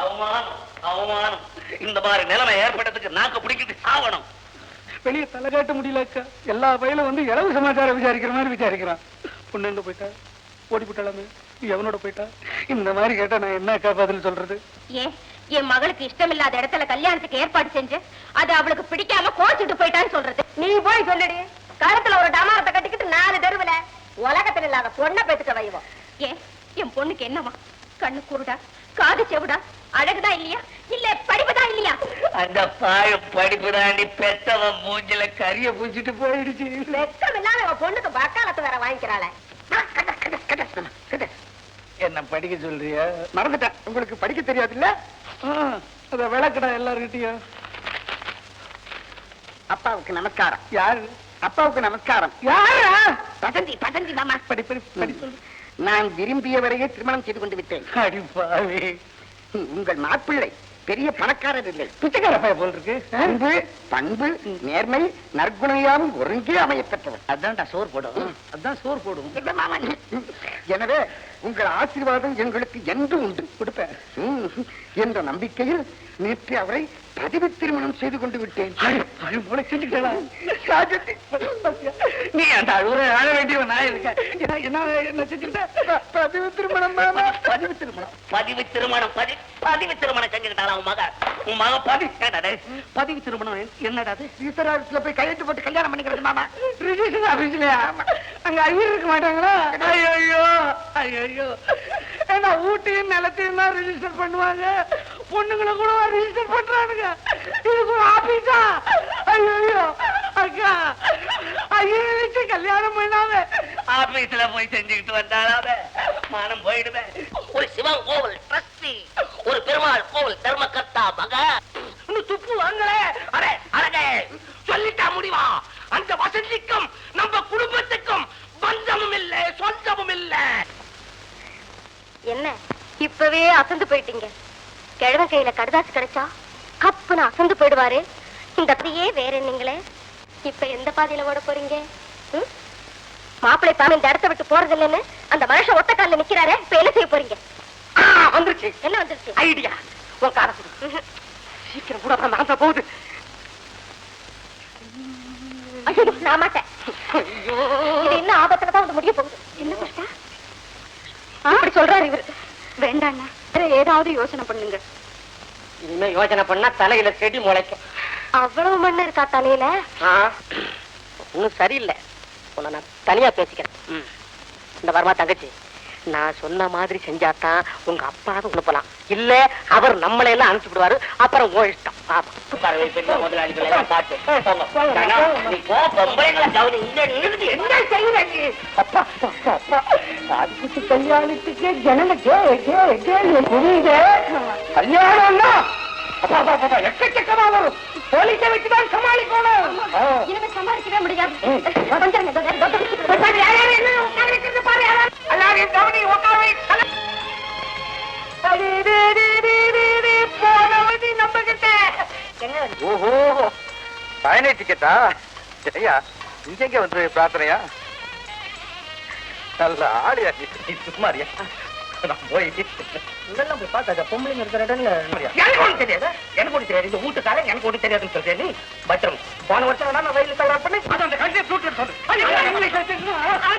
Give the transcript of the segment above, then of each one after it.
அவமானம் அவமானம். இந்த மாதிரி நிலைமை ஏற்பட்டதுக்கு நாக்க பிடிக்கிட்டு சாவணும். வெளியே தலை காட்ட முடியல அக்கா. எல்லா பயிலும் வந்து இளவு சமாச்சாரம் விசாரிக்கிற மாதிரி விசாரிக்கிறான். பொண்ணு எங்க போயிட்டா? ஓடி போட்டாலாமே? எவனோட போயிட்டா? இந்த மாதிரி கேட்டா நான் என்ன அக்கா பதில் சொல்றது? ஏன்? என் மகளுக்கு இஷ்டமில்லாத இடத்துல கல்யாணத்துக்கு ஏற்பாடு செஞ்சு அது அவளுக்கு பிடிக்காம கோச்சிட்டு போயிட்டான்னு சொல்றது. நீ போய் சொல்லுடி. கருத்துல ஒரு டமாரத்தை கட்டிக்கிட்டு நாலு தெருவுல உலகத்துல இல்லாத பொண்ணை பெத்துக்க வைவோம். ஏன்? என் பொண்ணுக்கு என்னமா கண்ணு குருடா. பாய படிப்பு தாண்டி பெத்தவன் மூஞ்சில கரிய பூச்சிட்டு போயிடுச்சு. வெக்கம் அவ பொண்ணுக்கு வக்காலத்து வேற வாங்கிக்கிறாளே. என்ன படிக்க சொல்றியா? மறந்துட்டேன். உங்களுக்கு படிக்க தெரியாது இல்ல அத விளக்கடா எல்லாருக்கிட்டையும் அப்பாவுக்கு நமஸ்காரம். யாரு? அப்பாவுக்கு நமஸ்காரம். யாரா? பதந்தி பதந்தி மாமா. படி படி நான் விரும்பியவரையே திருமணம் செய்து கொண்டு விட்டேன். அடி பாவி. உங்கள் மாப்பிள்ளை பெரிய பணக்காரர் இல்லை. பிச்சைக்கார பைய போல் இருக்கு? அன்பு பண்பு நேர்மை நற்குணையாம் ஒருங்கே அமையப் பெற்றவர் அதான்டா சோறு போடும். அதான் சோறு போடும். எனவே உங்கள் ஆசீர்வாதம் எங்களுக்கு என்று உண்டு. கொடுப்பேன். என்ற நம்பிக்கையில் நேற்று அவரை பதிவு திருமணம் செய்து கொண்டு விட்டேன். அந்த அழுகுற அழ வேண்டியவன் நான் இருக்கேன். என்ன- என்ன பதிவு திருமணம் பதிவு திருமணம். பதிவு திருமணம் பதி பதிவு திருமணம் செஞ்சுக்கிட்டாளா உன் மக? உன் மக பதிவு ஏன்டா டேய்? பதிவு திருமணம் என்னடா அது? ஈஸ்வராஜத்துல போய் கையெழுத்து போட்டு கல்யாணம் பண்ணிக்கிறது மாமா. ரிஜிஸ்டர் ஆபீஸ்லயா? அங்க ஐயர் இருக்க மாட்டாங்களா? ஐயோ ஐயோ ஏன்னா ஊட்டியும் நிலத்தையும் தான் ரிஜிஸ்டர் பண்ணுவாங்க? பொண்ணுங்களை கூட ரிஜிஸ்டர் பண்றானுங்க. இதுக்கு ஒரு ஆபீஸா ஐயோ அக்கா வச்சு கல்யாணம் பண்ணாம ஆபீஸ்ல போய் செஞ்சுக்கிட்டு வந்தாலாவே மானம் போயிடுவேன் ஒரு சிவன் கோவில் ட்ரஸ்டி ஒரு பெருமாள் கோவில் தர்மகர்த்தா மக. துப்பு வாங்கல. அரே அரகே சொல்லிட்டா முடிவா? அந்த வசதிக்கும் நம்ம குடும்பத்துக்கும் பந்தமும் இல்ல சொந்தமும் இல்ல. என்ன? இப்பவே அசந்து போயிட்டீங்க. கிழவன் கையில கடுதாசு கிடைச்சா கப்புன்னு அசந்து போயிடுவாரு. இந்த அப்படியே வேற என்னங்களே? இப்ப எந்த பாதையில ஓட போறீங்க? ம்? மாப்பிள்ளை பாம்பு இந்த இடத்த விட்டு போறது இல்லைன்னு அந்த மனுஷன் ஒத்த கால்ல நிக்கிறாரே இப்ப என்ன செய்ய போறீங்க? வந்துருச்சு. என்ன வந்துருச்சு? ஐடியா. உன் காரை கொடு. சீக்கிரம் கூட அப்புறம் மறந்த போகுது. ஐயோ, நான் மாட்டேன். ஐயோ. இது என்ன ஆபத்துல தான் வந்து முடிய போகுது? என்ன கஷ்டா அப்படி சொல்றாரு இவரு. வேண்டாண்ணா. ஏதாவது யோசனை பண்ணுங்க. இனிமே யோசனை பண்ணா தலையில செடி முளைக்கும். அவ்வளவு மண்ணு இருக்கா தலையில? ஒன்னும் சரியில்லை. உன்னை நான் தனியா பேசிக்கிறேன். இந்த வரமா தங்கச்சி நான் சொன்ன மாதிரி செஞ்சாதான் உங்க அப்பாவை அனுப்பலாம். இல்ல அவர் நம்மளை எல்லாம் அனுப்பிச்சு விடுவாரு. அப்புறம் உன் இஷ்டம். கல்யாணத்துக்கு ஜனங்க அப்பா. எக்கச்சக்கமா வரும். போலீஸை வச்சுதான் சமாளிக்கணும். ஆ. இனிமே சமாளிக்கவே முடியாது. ஓஹோ. பயண டிக்கெட்டா ஐயா இங்க வந்து பிரார்த்தனையா? நல்ல ஆடியா சும்மாரியா நான் போய் இதெல்லாம் போய் பார்த்தாக்கா பொம்பளைங்க இருக்கிற இடம்ல எனக்கு ஒண்ணும் தெரியாது. எனக்கு ஒண்ணும் தெரியாது. இந்த வீட்டுக்காரன் எனக்கு ஒண்ணும் தெரியாதுன்னு சொல்றேன் நீ. பத்திரம் போன வருஷம் நான் வயலில் தயார் பண்ணி அது அந்த கல்வியை ஃப்ளூட்ல சொல்லு. அது எல்லாம்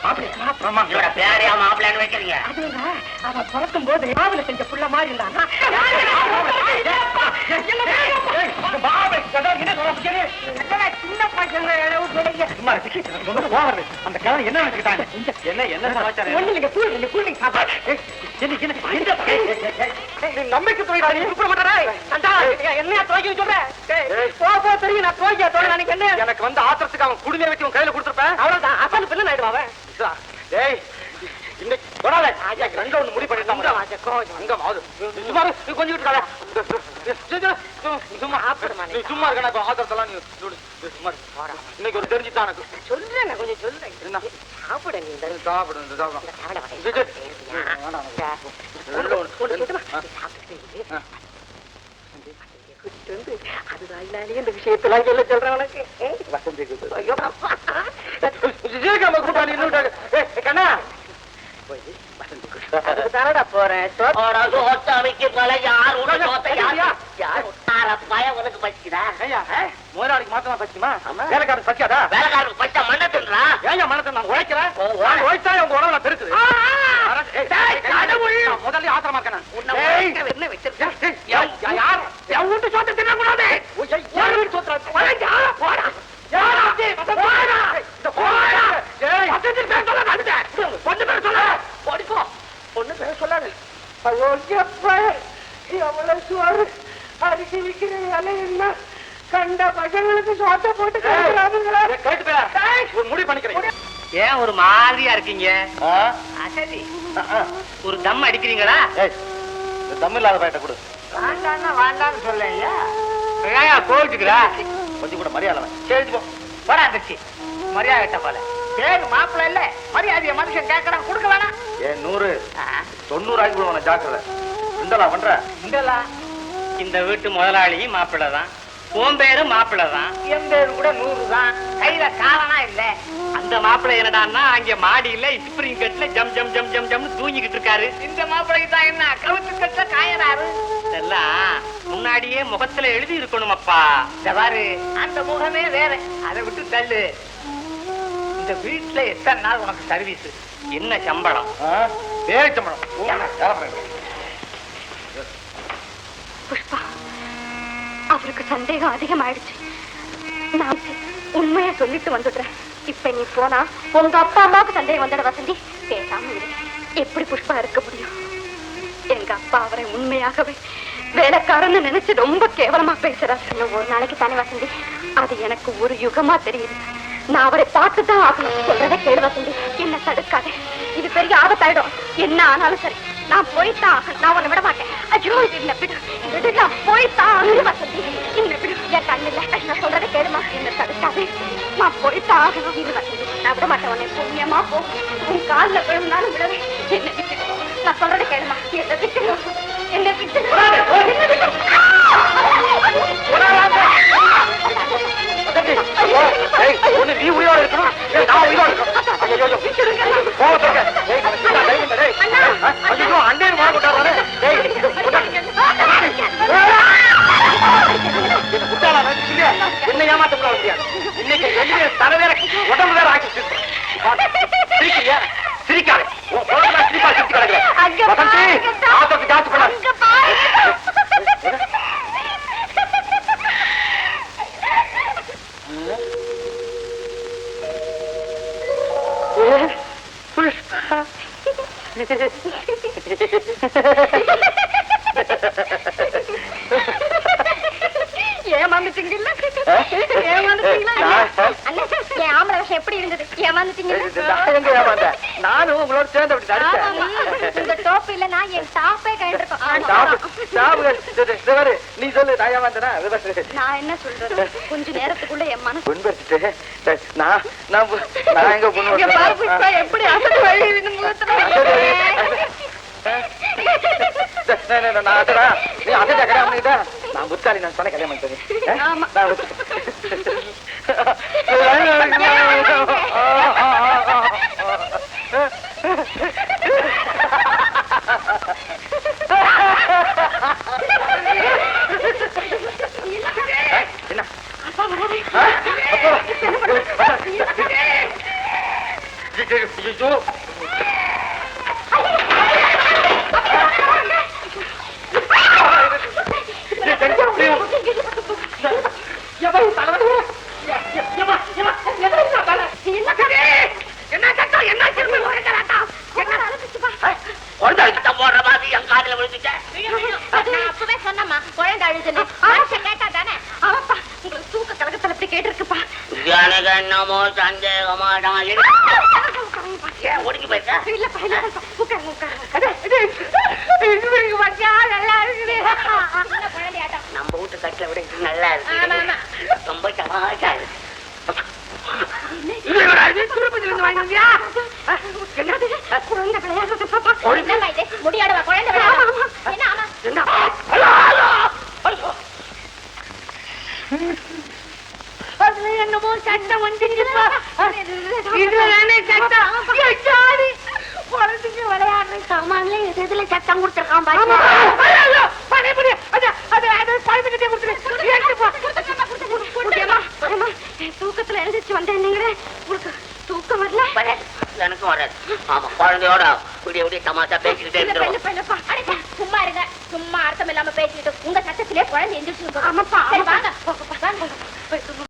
இவரோட பேரையா மாப்பிள்ளைன்னு வைக்கிறீங்க அதுங்க அவ பிறக்கும் போது ராவில செஞ்ச புள்ள மாதிரி இருந்தாங்க சின்ன பசங்க அளவு கிடைக்க அந்த கிழமை என்ன நினைச்சுக்கிட்டாங்க என்ன என்ன சமாச்சாரம் ஒண்ணு நீங்க கூல் நீங்க சாப்பாடு நம்பிக்கை துறைடா நீ கூப்பிட மாட்டாரே சண்டா என்ன துவைக்க சொல்ற தெரியும் நான் துவைக்க தோண எனக்கு என்ன எனக்கு வந்து ஆத்திரத்துக்கு அவன் குடுமையை வச்சு உன் கையில கொடுத்துருப்பேன் அவ்வளவுதான் அசல் பிள்ளை ஆயிடுவா அவன் டேய் இன்னைக்கு தொடாத ரெண்டு ஒண்ணு முடிவு பண்ணிடலாம் அங்க மாது சும்மா கொஞ்சம் விட்டுக்காத சும்மா நீ சும்மா இருக்க நான் ஆத்திரத்தெல்லாம் நீ சும்மா. இன்னைக்கு ஒரு தெரிஞ்சுதான் எனக்கு சொல்றேன் கொஞ்சம் சொல்றேன் சாப்பிட நீ சாப்பிடு இந்த சாப்பிடு சாப்பிட வரேன். இது, இது. வேண்டாம், வேண்டாம். உள்ள ஒண்ணு. ஒண்ணு சொல்லுமா? ஆ. நீ சாப்பிட்டுட்டு ஆ. கூட்டிட்டு வந்து, அது வாயிலாலேயே இந்த விஷயத்தெல்லாம் சொல்ல சொல்றேன் உனக்கு? வசந்தி. ஐயோ, தானடா போறேன்? சோத்தாமிக்கு மேல யார் உனக்கு பசிக்குதா? ஐயா முதலாளிக்கு மாத்தமா பச்சிமா வேலைக்காரன் பச்சியாதா வேலைக்காரனுக்கு பச்சை மண்ணை தின்றா ஏன் மனத்தை நான் உழைக்கிறேன் ஓ, ஓ. நான் உழைச்சா உங்க உடம்பு நான் பெருக்குது ஆ, ஆ. அரசு- ஏய், டேய், ஏய், கடவுள். நான் முதல்ல ஆத்திரமா இருக்கேன் நான். உன்னை ஏய், உழைக்க என்ன வச்சிருக்க? ஏய், ஏய், யா- யார் என் வீட்டு சோத்தை தின்னக்கூடாது. ஓ, ஏய், யார் வீட்டு சோத்துறா? உழைக்க, ஆள போடா. யாரா? போடா. இந்த போடா. ஏய், பக்கத்தில் பேர் சொல்லாத, அடுத்த. பொண்ணு பேர் சொல்லு. ஓடிப்போ. பொண்ணு பேர் சொல்லாது. எப்ப எவ்வளவு சோறு அரிசி விக்கிற விலை என்ன கண்ட பசங்களுக்கு சோத்த போட்டு கேட்டு முடிவு பண்ணிக்கிறேன் ஏன் ஒரு மாதிரியா இருக்கீங்க? அசதி. ஒரு தம் அடிக்கிறீங்களா? தம் இல்லாத பையட்ட கொடு. வேண்டாம்னா வேண்டாம்னு சொல்லையா கோவிச்சுக்கிறா. கொஞ்சம் கூட மரியாதை வேணாம். சரி போ. போடா தச்சி மரியாதை கட்ட போல. பேரு மாப்பிள்ள இல்ல. மரியாதைய மனுஷன் கேட்கறான் கொடுக்க வேணாம். ஏன் நூறு. தொண்ணூறு ஆகி விடுவான ஜாக்கிரதை. இந்தலா பண்ற. இந்தலா இந்த வீட்டு முதலாளி மாப்பிள்ளை தான் உன் மாப்பிள்ளை தான் என் பேரு கூட நூறு தான் கையில காரணம் இல்ல. அந்த மாப்பிள்ளை என்னடான்னா அங்க மாடியில ஸ்பிரிங் கட்ல ஜம் ஜம் ஜம் ஜம் ஜம்னு தூங்கிக்கிட்டு இருக்காரு. இந்த மாப்பிள்ளைக்கு தான் என்ன கவுத்து கட்ட காயறாரு இதெல்லாம் முன்னாடியே முகத்துல எழுதி இருக்கணும் அப்பா இந்த பாரு அந்த முகமே வேற. அதை விட்டு தள்ளு. இந்த வீட்டுல எத்தனை நாள் உனக்கு சர்வீஸ் என்ன சம்பளம்? பேச்சம்பளம் புஷ்பா அவருக்கு சந்தேகம் அதிகமாயிடுச்சு. நான் உண்மையை சொல்லிட்டு வந்துடுறேன். இப்ப நீ போனா உங்க அப்பா அம்மாவுக்கு சந்தேகம் வந்துட வசந்தி பேசாம இரு. எப்படி புஷ்பா இருக்க முடியும்? எங்க அப்பா அவரை உண்மையாகவே வேலைக்காரன்னு நினைச்சு ரொம்ப கேவலமா பேசுறாரு. ஒரு நாளைக்கு தானே வசந்தி? அது எனக்கு ஒரு யுகமா தெரியுது. நான் அவரை பார்த்துதான் ஆகணும். சொல்றத கேளு வசந்தி என்ன தடுக்காதே. இது பெரிய ஆபத்தாயிடும். என்ன ஆனாலும் சரி நான் போய்த்தான். நான் உன்னை விட மாட்டேன் ஐயோ இது என்ன விடு. விடு நான் போய்த்தான் வசந்தி என்ன விடு. என் கண்ணில் நான் சொல்றத கேளுமா. என்ன தடுக்காதே. நான் போய்த்தான் ஆகணும். இது வசந்தி நான் விட மாட்டேன் உன்னை. புண்ணியமா போ. உன் காலில் விழுந்தாலும் விடவே. என்ன விட்டு? நான் சொல்றத கேளுமா. என்ன விட்டு? என்ன விட்டு? ஒண்ணு நீ உயிரோட இருக்கணும்? நான் உயிரோட இருக்கணும். கோவப்பட்ட. அண்ணன் ஏமாந்துட்டீங்கல்ல ஏமாந்துட்டீங்களா? அண்ணா. என் ஆம்பளை விஷயம் எப்படி இருந்தது? நானும் உங்களோட சேர்ந்து அப்படி. நடிச்சேன் இந்த டோப்பு இல்லைன்னா என் டாப்பே பாரு, நீ சொல்லு நான் ஏமாந்தேனா? என்ன சொல்றது கொஞ்ச நேரத்துக்குள்ள என் மனசு புண்படுத்திட்டு, நான் நான் பு- நான் எங்க புண்ணு? எப்படி அசடு சரி, நான் நீ பண்ணிக்கிட்ட? நான் புத்தாளி, நான் சொன்ன கல்யாணம்? ஆமா. நான் Uh, எனக்கு என்னமோ சந்தேகமா தான் இருக்கு. ஏன் ஒடுங்கி போயிருக்க? நல்லா இருக்குது. நம்ம வீட்டு கட்டில விட இது நல்லா. இருக்கு ரொம்ப இருக்கு? என்னது குழந்தை விளையாடுறது பாப்பா என்னம்மா இது முடியாடுவா குழந்தை விளையாடுவா என்ன ஆமா என்ன? அதுல என்னமோ சட்டம் வந்துருச்சுப்பா. இதுல தானே சட்டம். ஐயோ, சாரி. குழந்தைங்க விளையாடுற சாமான்ல எது எதுல சட்டம் கொடுத்திருக்கான் பாரு. ஐயோ, படி, படி. அது, அது, அது குழந்தைகிட்டே கொடுத்துரு. எடுத்துப்பா. குட்டியம்மா, அம்மா, தூக்கத்துல எழுந்திருச்சு வந்தேன் உங்களுக்கு தூக்கம் வரல. எனக்கும் வராது ஆமா குழந்தையோட விடிய விடிய தமாஷா பேசிக்கிட்டே. அடே, சும்மா இருங்க சும்மா அர்த்தம் இல்லாம பேசிட்டு உங்க சட்டத்திலே குழந்தை எந்திரிச்சு ஆமாப்பா வாங்க